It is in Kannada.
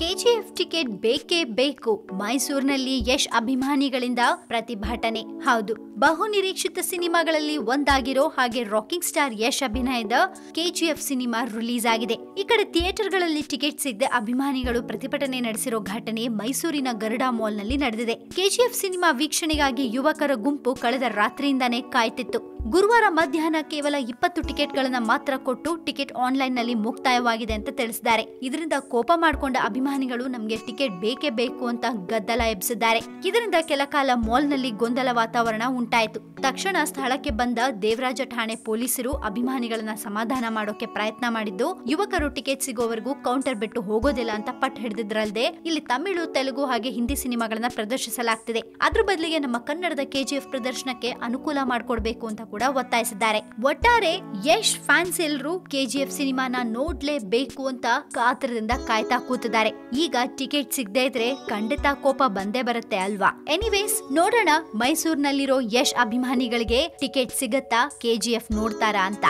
ಕೆಜಿಎಫ್ ಟಿಕೆಟ್ ಬೇಕೇ ಬೇಕು ಮೈಸೂರಿನಲ್ಲಿ ಯಶ್ ಅಭಿಮಾನಿಗಳಿಂದ ಪ್ರತಿಭಟನೆ. ಹೌದು, ಬಹು ನಿರೀಕ್ಷಿತ ಸಿನಿಮಾಗಳಲ್ಲಿ ಒಂದಾಗಿರೋ ಹಾಗೆ ರಾಕಿಂಗ್ ಸ್ಟಾರ್ ಯಶ್ ಅಭಿನಯದ ಕೆಜಿಎಫ್ ಸಿನಿಮಾ ರಿಲೀಸ್ ಆಗಿದೆ. ಈ ಕಡೆ ಥಿಯೇಟರ್ಗಳಲ್ಲಿ ಟಿಕೆಟ್ ಸಿಗದೆ ಅಭಿಮಾನಿಗಳು ಪ್ರತಿಭಟನೆ ನಡೆಸಿರೋ ಘಟನೆ ಮೈಸೂರಿನ ಗರುಡಾ ಮಾಲ್ನಲ್ಲಿ ನಡೆದಿದೆ. ಕೆಜಿಎಫ್ ಸಿನಿಮಾ ವೀಕ್ಷಣೆಗಾಗಿ ಯುವಕರ ಗುಂಪು ಕಳೆದ ರಾತ್ರಿಯಿಂದಾನೇ ಕಾಯ್ತಿತ್ತು. ಗುರುವಾರ ಮಧ್ಯಾಹ್ನ ಕೇವಲ ಇಪ್ಪತ್ತು ಟಿಕೆಟ್ಗಳನ್ನು ಮಾತ್ರ ಕೊಟ್ಟು ಟಿಕೆಟ್ ಆನ್ಲೈನ್ನಲ್ಲಿ ಮುಕ್ತಾಯವಾಗಿದೆ ಅಂತ ತಿಳಿಸಿದ್ದಾರೆ. ಇದರಿಂದ ಕೋಪ ಮಾಡಿಕೊಂಡ ಅಭಿಮಾನಿಗಳು ನಮಗೆ ಟಿಕೆಟ್ ಬೇಕೇ ಬೇಕು ಅಂತ ಗದ್ದಲ ಎಬ್ಬಿಸಿದ್ದಾರೆ ಇದರಿಂದ ಕೆಲ ಕಾಲ ಮಾಲ್ನಲ್ಲಿ ಗೊಂದಲ ವಾತಾವರಣ ಉಂಟಾಯಿತು. ತಕ್ಷಣ ಸ್ಥಳಕ್ಕೆ ಬಂದ ದೇವರಾಜ ಠಾಣೆ ಪೊಲೀಸರು ಅಭಿಮಾನಿಗಳನ್ನ ಸಮಾಧಾನ ಮಾಡೋಕೆ ಪ್ರಯತ್ನ ಮಾಡಿದ್ದು, ಯುವಕರು ಟಿಕೆಟ್ ಸಿಗೋವರೆಗೂ ಕೌಂಟರ್ ಬಿಟ್ಟು ಹೋಗೋದಿಲ್ಲ ಅಂತ ಪಟ್ಟು ಹಿಡಿದಿದ್ರಲ್ಲದೆ ಇಲ್ಲಿ ತಮಿಳು, ತೆಲುಗು ಹಾಗೆ ಹಿಂದಿ ಸಿನಿಮಾಗಳನ್ನ ಪ್ರದರ್ಶಿಸಲಾಗ್ತಿದೆ. ಅದ್ರ ಬದಲಿಗೆ ನಮ್ಮ ಕನ್ನಡದ ಕೆಜಿಎಫ್ ಪ್ರದರ್ಶನಕ್ಕೆ ಅನುಕೂಲ ಮಾಡಿಕೊಡ್ಬೇಕು ಅಂತ ಕೂಡ ಒತ್ತಾಯಿಸಿದ್ದಾರೆ. ಒಟ್ಟಾರೆ ಯಶ್ ಫ್ಯಾನ್ಸ್ ಎಲ್ರು ಕೆಜಿಎಫ್ ಸಿನಿಮಾನ ನೋಡ್ಲೇಬೇಕು ಅಂತ ಕಾತರದಿಂದ ಕಾಯ್ತಾ ಕೂತಿದ್ದಾರೆ. ಈಗ ಟಿಕೆಟ್ ಸಿಗದೆ ಇದ್ರೆ ಖಂಡಿತ ಕೋಪ ಬಂದೇ ಬರುತ್ತೆ ಅಲ್ವಾ? ಎನಿವೇಸ್ ನೋಡೋಣ ಮೈಸೂರಿನಲ್ಲಿರೋ ಯಶ್ ಅಭಿಮಾನಿಗಳಿಗೆ ಟಿಕೆಟ್ ಸಿಗತ್ತಾ? ಕೆಜಿಎಫ್ ನೋಡ್ತಾರಾ ಅಂತ.